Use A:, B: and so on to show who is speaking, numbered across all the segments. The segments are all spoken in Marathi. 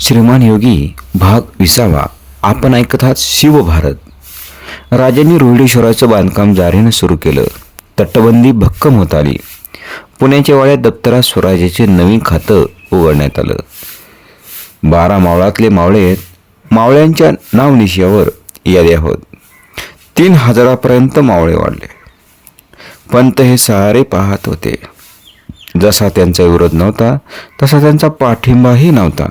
A: श्रीमान योगी भाग विसावा. आपण ऐकत आहात शिवभारत राजांनी रोहिडेश्वराचं बांधकाम जारीनं सुरू केलं. तटबंदी भक्कम होत आली. पुण्याच्या वाड्यात दप्तरात स्वराज्याचे नवीन खातं उघडण्यात आलं. बारा मावळातले मावळे मावळ्यांच्या नावनिशियावर याद्या होत तीन हजारापर्यंत मावळे वाढले. पंत हे सारे पाहत होते. जसा त्यांचा विरोध नव्हता तसा त्यांचा पाठिंबाही नव्हता.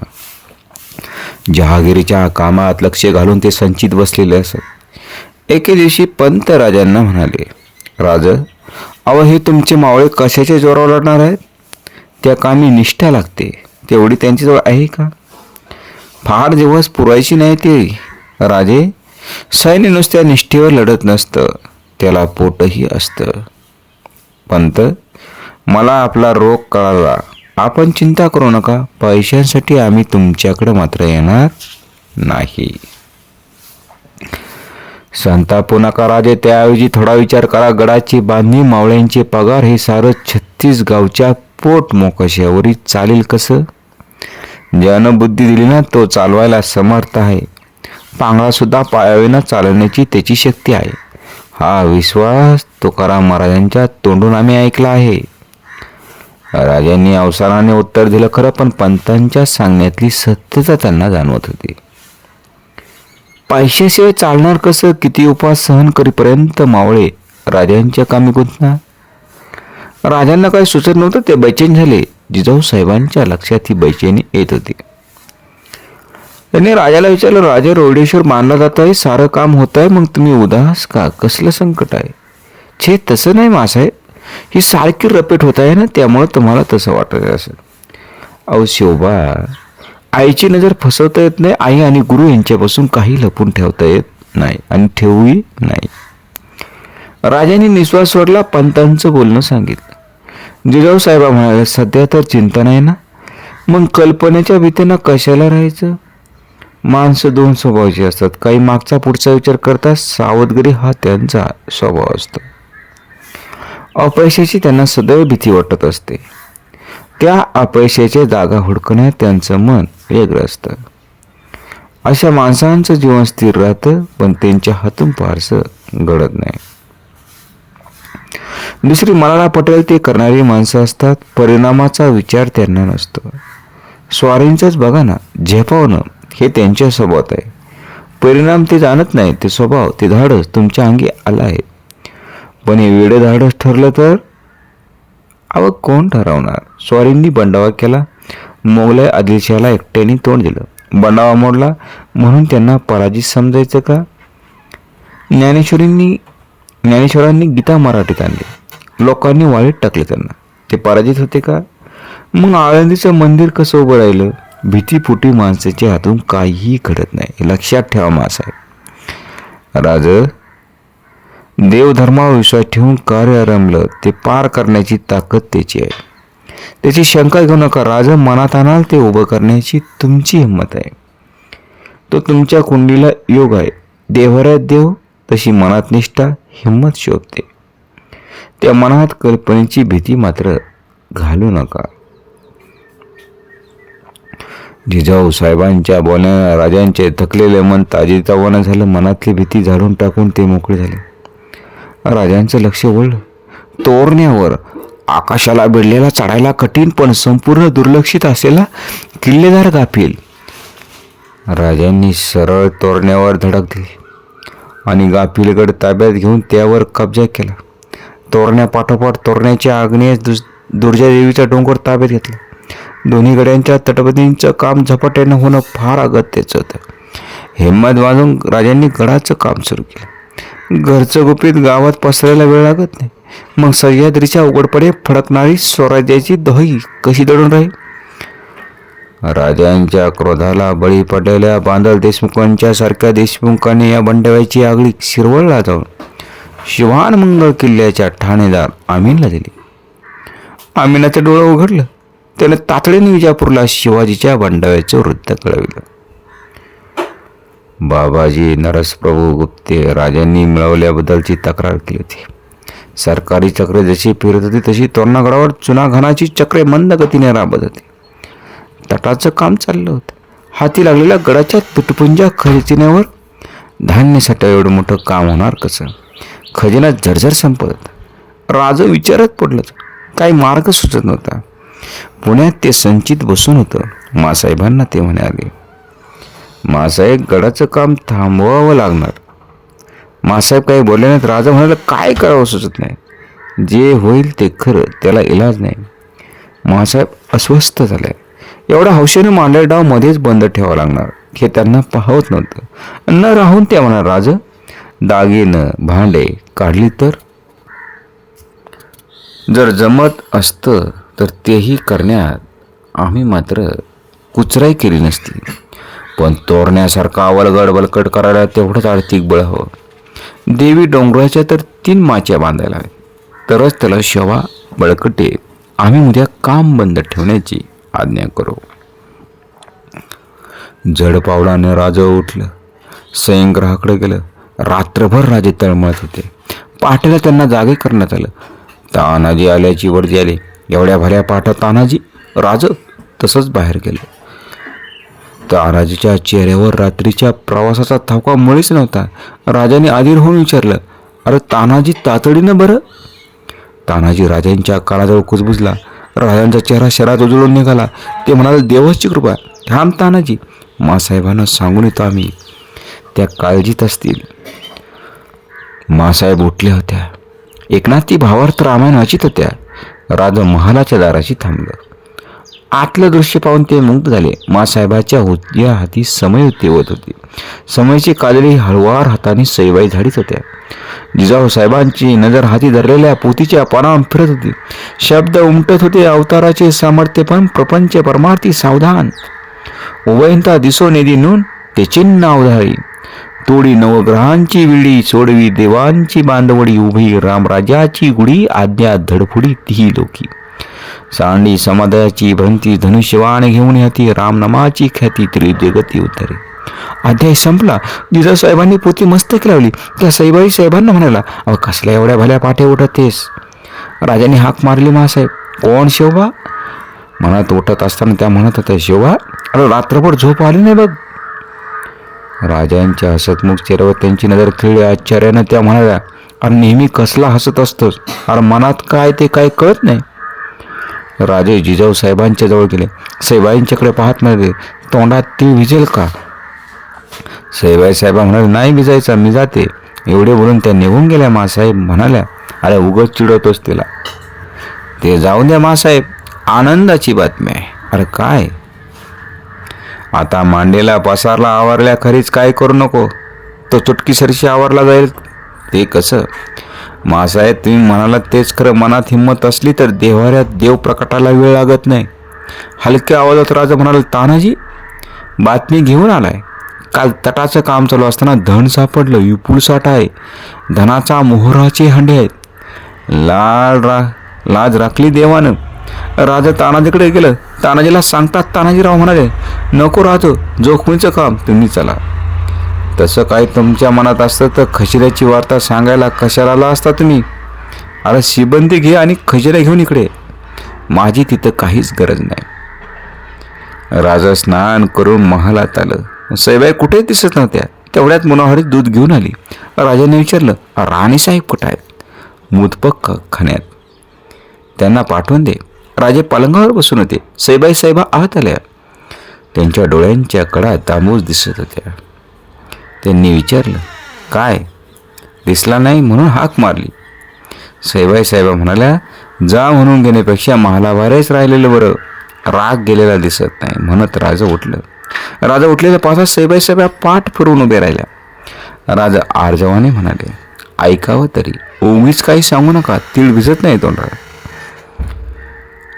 A: जहागिरीच्या कामात लक्ष घालून ते संचित बसलेले असत. एके दिवशी पंत राजांना म्हणाले राज अव हे तुमचे मावळे कशाच्या जोरावर लढणार आहेत? त्या कामी निष्ठा लागते तेवढी त्यांच्याजवळ आहे का? फार दिवस पुरायची नाही ते. राजे सैन्य नुसत्या निष्ठेवर लढत नसतं त्याला पोटही असतं. पंत मला आपला रोग कळाला. आपण चिंता करू नका. पैशांसाठी आम्ही तुमच्याकडे मात्र येणार नाही. संतापू नका राजे. त्याऐवजी थोडा विचार करा. गडाची बांधणी मावळ्यांचे पगार हे सारं छत्तीस गावच्या पोट मोकशावरी चालेल कसं? ज्यानं बुद्धी दिली ना तो चालवायला समर्थ आहे. पांगळासुद्धा पायाविना चालवण्याची त्याची शक्ती आहे. हा विश्वास तुकाराम महाराजांच्या तोंडून आम्ही ऐकला आहे. राजांनी अवसानाने उत्तर दिलं खरं पण पंतांच्या सांगण्यातली सत्यता त्यांना जाणवत होती. पैशाशिवाय चालणार कसं? किती उपास सहन करीपर्यंत मावळे राजांच्या कामी गुंतणार? राजांना काही सुचत नव्हतं ते बैचेन झाले. जिजाऊ साहेबांच्या लक्षात ही बैचेनी येत होती. त्यांनी राजाला विचारलं राजा रोडेश्वर मानला जात आहे सारं काम होत आहे मग तुम्ही उदास का? कसलं संकट आहे? छे तसं नाही मासाहेब. ही सारखी रपेट होत आहे ना त्यामुळं तुम्हाला तसं वाटत असेल अहो शिवबा आईची नजर फसवता येत नाही आई आणि गुरु यांच्यापासून काही लपून ठेवता येत नाही आणि ठेवूही नाही. राजाने निश्वास सोडला पंतांचं बोलणं सांगितलं. जिजाऊ साहेबा म्हणाले सध्या तर चिंता नाही ना? मग कल्पनेच्या भीतीनं कशाला राहायचं? माणसं दोन स्वभावाची असतात. काही मागचा पुढचा विचार करता सावधगिरी हा त्यांचा स्वभाव असतो. अपयशाची त्यांना सदैव भीती वाटत असते. त्या अपयशाच्या जागा हुडकण्यात त्यांचं मन वेगळं असतं. अशा माणसांचं जीवन स्थिर राहतं पण त्यांच्या हातून फारसं घडत नाही. दुसरी मनाला पटेल ते करणारी माणसं असतात परिणामाचा विचार त्यांना नसतो. स्वारींचंच बघा ना झेपावणं हे त्यांच्या स्वभावात आहे. परिणाम ते जाणत नाही ते स्वभाव ते धाडस तुमच्या अंगी आला आहे. पण हे वेळे धाडस ठरलं तर? अवं कोण ठरवणार? स्वारींनी बंडावा केला. मोगलाय आदिलशाहला एकट्याने तोंड दिलं. बंडावा मोडला. म्हणून त्यांना पराजित समजायचं का? ज्ञानेश्वरींनी ज्ञानेश्वरांनी गीता मराठीत आणली. लोकांनी वाळीत टाकले त्यांना. ते पराजित होते का? मग आळंदीचं मंदिर कसं उभं राहिलं? भीतीपुटी माणसाच्या हातून काहीही घडत नाही. लक्षात ठेवा मासाहेब. राज देवधर्मावर विश्वास ठेवून कार्य रमलं ते पार करण्याची ताकद त्याची आहे. त्याची शंका घेऊ नका राजा मनात आणाल ते उभं करण्याची तुमची हिंमत आहे. तो तुमच्या कुंडीला योग आहे. देवरात देव तशी मनात निष्ठा हिंमत शोभते. त्या मनात कल्पनेची भीती मात्र घालू नका. जिजाऊ साहेबांच्या बोलण्या राजांचे थकलेले मन ताजेतावानं झालं मनातली भीती झाडून टाकून ते मोकळे झाले. राजांचं लक्ष वळलं तोरण्यावर आकाशाला भिडलेला चढायला कठीण पण संपूर्ण दुर्लक्षित असलेला किल्लेदार गाफील. राजांनी सरळ तोरण्यावर धडक दिली आणि गाफीलगड ताब्यात घेऊन त्यावर कब्जा केला. तोरण्यापाठोपाठ तोरण्याच्या आग्नेय दुस दुर्जा देवीचा डोंगर ताब्यात घेतला. दोन्ही गड्यांच्या तटबंदींचं काम झपाट्यानं होणं फार अगत्याचं होतं. हिंमत वाजवून राजांनी गडाचं काम सुरू केलं. घरचं गुपित गावात पसरायला वेळ लागत नाही. मग सह्याद्रीच्या उघडपडे फडकणारी स्वराज्याची दही कशी दडून राहील? राजांच्या क्रोधाला बळी पडलेल्या बांधल देशमुखांच्या सारख्या देशमुखाने या बंडव्याची आगळी शिरवळला जाऊन शिवान मंगळ किल्ल्याच्या ठाणेदार आमीनला दिली. आमीनाचं डोळं उघडलं. त्याने तातडीने विजापूरला शिवाजीच्या बंडाव्याचं वृत्त कळविलं. बाबाजी नरसप्रभू गुप्ते राजांनी मिळवल्याबद्दलची तक्रार केली होती. सरकारी चक्रे जशी फिरत होती तशी तोरणागडावर चुनाघानाची चक्रे मंद गतीने राबत होती. तटाचं काम चाललं होतं. हाती लागलेल्या गडाच्या तुटपुंजा खजिन्यावर धान्य साठा एवढं मोठं काम होणार कसं? खजिना झरझर संपत. राज विचारत पडलं. काही मार्ग सुचत नव्हता. पुण्यात ते संचित बसून होतं. मासाहेबांना ते म्हणाले मासाहेब गडाचं काम थांबवावं लागणार. मासाहेब काही बोलले नाहीत. राजा म्हणाला काय करावं सुचत नाही. जे होईल ते खरं त्याला इलाज नाही. मासाहेब अस्वस्थ झाले. एवढा हौशेने मांडलेला डाव मध्येच बंद ठेवावा लागणार. हे त्यांना पाहत नव्हतं. न राहून ते म्हणा राज. दागिनं भांडे काढली तर? जर जमत असतं तर तेही करण्यात आम्ही मात्र कुचराई केली नसती. पण तोरण्यासारखा अवलगड बलकट करायला तेवढंच आर्थिक बळ हवं. देवी डोंगराच्या तर तीन माच्या बांधायला हव्यात. तरच त्याला शवा बळकटे आम्ही उद्या काम बंद ठेवण्याची आज्ञा करू. जड पावलानं राजा उठलं. सयंग्रहाकडे गेलं. रात्रभर राजे तळमळत होते. पहाटेला त्यांना जागे करण्यात आलं. तानाजी आल्याची वर्दी आली. एवढ्या भऱ्या पाठा तानाजी राज तसंच बाहेर गेलं. तानाजीच्या चेहऱ्यावर रात्रीच्या प्रवासाचा थावका मुळीच नव्हता. राजाने आधीर होऊन विचारलं अरे तानाजी तातडीनं बरं? तानाजी राजांच्या काळाजवळ कुजबुजला. राजांचा चेहरा शहरात उजळून निघाला. ते म्हणाले देवाची कृपा थांब तानाजी. मासाहेबांना सांगून येतो आम्ही. त्या काळजीत असतील. मासाहेब उठल्या होत्या एकनाथी भावार्थ रामायण वाचित होत्या. राजा महालाच्या दाराशी थांबलं. आतलं दृश्य पाहून ते मुग्ध झाले. मासाहेबाच्या उजव्या हाती समय तेवत होती. समयची काजळी हळवार हाताने सैवाई झाडीत होत्या. जिजाऊ साहेबांची नजर हाती धरलेल्या पोतीच्या पानावर फिरत होती. शब्द उमटत होते अवताराचे सामर्थ्य पण प्रपंच परमार्थी सावधान. उभयंता दिसो नेदी नून ते चिन्ह अवधारी तोडी नवग्रहांची विडी सोडवी देवांची बांधवडी उभी रामराजाची गुढी आज्ञा धडफुडी तीही लोकी. सांडी समाधाची भ्रंती धनुष्यवाण घेऊन ह्याती रामनामाची ख्याती त्रिदेगती उतरे. अध्याय संपला. जिजासाहेबांनी पोती मस्तक लावली. त्या सईबाई साहेबांना म्हणाला अहो कसल्या एवढ्या भल्या पाठे उठतेस? राजाने हाक मारली महासाहेब कोण शिवबा मनात उठत असताना त्या म्हणत होत्या शिवबा अरे रात्रभर झोप आली नाही बघ. राजांच्या हसतमुख चेहऱ्यावर त्यांची नजर खेळली. आश्चर्यानं त्या म्हणाल्या अरे नेहमी कसला हसत असतोस? अरे मनात काय ते काय कळत नाही. राजे जिजाऊ साहेबांच्या जवळ गेले. साहेबांच्याकडे पाहत म्हणाले तोंडात ती विजेल का? सईबाई साहेबा म्हणाले नाही भिजायचा मी जाते. एवढे बोलून त्या निघून गेल्या मासाहेब म्हणाल्या अरे उगत चिडवतोस तिला. ते जाऊन द्या मासाहेब आनंदाची बातमी आहे. अरे काय? आता मांडेला पसारला आवरल्या खरीच काय करू नको? तो चुटकीसरशी आवरला जाईल. ते कसं? मासाहेब तुम्ही म्हणाला तेच खरं मनात हिंमत असली तर देवाऱ्यात देव प्रकटाला वेळ लागत नाही. हलक्या आवाजात राजा म्हणाला तानाजी बातमी घेऊन आलाय. काल तटाचं काम चालू असताना धन सापडलं विपुल साठा आहे. धनाचा मोहराचे हांडे आहेत. लाल रा लाज राखली देवानं. राजा तानाजीकडे गेलं. तानाजीला सांगतात तानाजीराव म्हणाले नको राहतो जोखमीचं काम तुम्ही चला. तसं काही तुमच्या मनात असतं तर खजिऱ्याची वार्ता सांगायला कशाला आला असता तुम्ही? अरे शिबंदी घे आणि खजिरा घेऊन इकडे. माझी तिथं काहीच गरज नाही. राजा स्नान करून महालात आलं. सैबाई कुठेही दिसत नव्हत्या. तेवढ्यात मनोहरी दूध घेऊन आली. राजाने विचारलं राणीसाहेब कुठं आहेत? मुदपक खाण्यात. त्यांना पाठवून दे. राजे पलंगावर बसून होते. सैबाई साहेबा आत आल्या. त्यांच्या डोळ्यांच्या कडा तांबूस दिसत होत्या. त्यांनी विचारलं काय? दिसला नाही म्हणून हाक मारली. सैबाई साहेबा म्हणाल्या जा म्हणून घेण्यापेक्षा महालाभारच राहिलेलं बरं. राग गेलेला दिसत नाही म्हणत राजा उठलं. राजा उठलेल्या पाहता सैबाई साहेबा पाठ फिरवून उभे राहिल्या. राजा आर्जवाने म्हणाले ऐकावं तरी ओवीच काही सांगू नका तीळ भिजत नाही तोंडाला.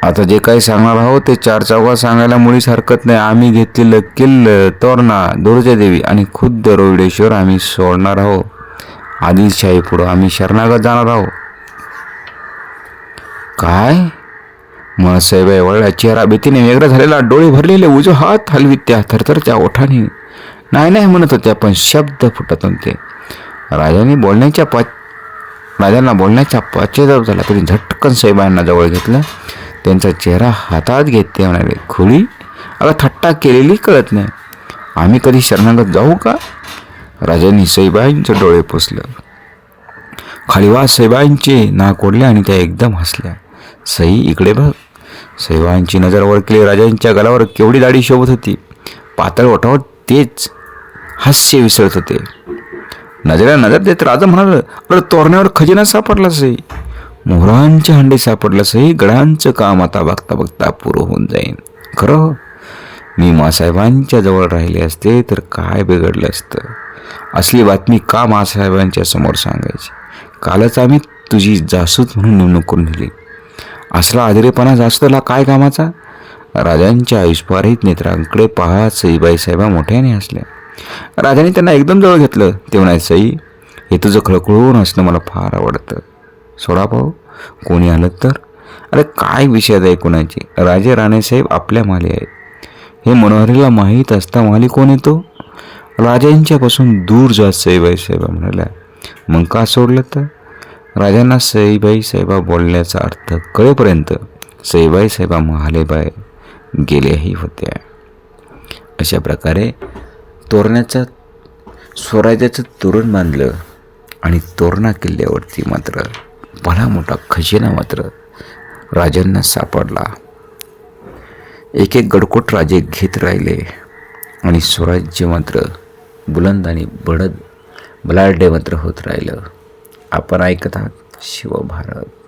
A: आता जे काही सांगणार आहोत ते चार चौघात सांगायला मुळीच हरकत नाही. आम्ही घेतलेलं किल्ल तोरणा दुर्जा देवी आणि खुद्द रोहिडेश्वर आम्ही सोडणार आहोत. आदिलशाही पुढं आम्ही शरणागत जाणार आहोत. काय? मग साहेबाई वळला चेहरा भीतीने वेगळा झालेला डोळे भरलेले उजो हात हलवीत त्या थरथरच्या ओठाने. नाही नाही म्हणत होत्या पण शब्द फुटत ते राजाने बोलण्याच्या पा राजांना बोलण्याच्या पश्चाताप झाला तरी झटकन साहेबांना जवळ घेतलं. त्यांचा चेहरा हातात घेत ते म्हणाले खुळी अगं थट्टा केलेली कळत नाही. आम्ही कधी शरणागत जाऊ का? राजांनी सईबाईंचे डोळे पुसलं. खाली वा सईबाईंचे नाक ओढले आणि त्या एकदम हसल्या. सई इकडे बघ. सईबाईंची नजर वळकली राजांच्या गलावर केवढी दाढी शोभत होती. पातळ ओठावर तेच हास्य विसरत होते. नजरा नजर देत राजा म्हणाल अरे तोरण्यावर खजिना सापडला सई. मोहरांचे हंडे सापडला सई गडांचं काम आता बघता बघता पुरं होऊन जाईन. खरं मी मासाहेबांच्या जवळ राहिले असते तर काय बिघडलं असतं? असली बातमी का मासाहेबांच्या समोर सांगायची? कालच आम्ही तुझी जासूत म्हणून नेमणूक करून दिली. असला आदरेपणा जास्तला काय कामाचा? राजांच्या आयुष्यपारहित नेत्रांकडे पाहत सईबाई साहेबा मोठ्याने हसल्या. राजाने त्यांना एकदम जवळ घेतलं. ते म्हणाले सई हे तुझं खळखळून असणं मला फार आवडतं. सोडा भाऊ कोणी आलं तर? अरे काय विषयात आहे कोणाची? राजे राणेसाहेब आपल्या माली आहेत. हे मनोहरीला माहीत असता माली कोण येतो? राजांच्यापासून दूर जात सईबाई साहेबा म्हणाल्या. मग का सोडलं तर? राजांना सईबाई साहेबा बोलण्याचा अर्थ कळेपर्यंत सईबाई साहेबा महालेबाई गेल्याही होत्या अशा प्रकारे तोरण्याचा स्वराज्याचं तोरण बांधलं आणि तोरणा किल्ल्यावरती मात्र भला मोठा खजिना मात्र राजांना सापडला. एक एक गडकोट राजे घेत राहिले आणि स्वराज्य मात्र बुलंद आणि बडद बलाढ्य मात्र होत राहिलं. आपण ऐकत आहात शिवभारत.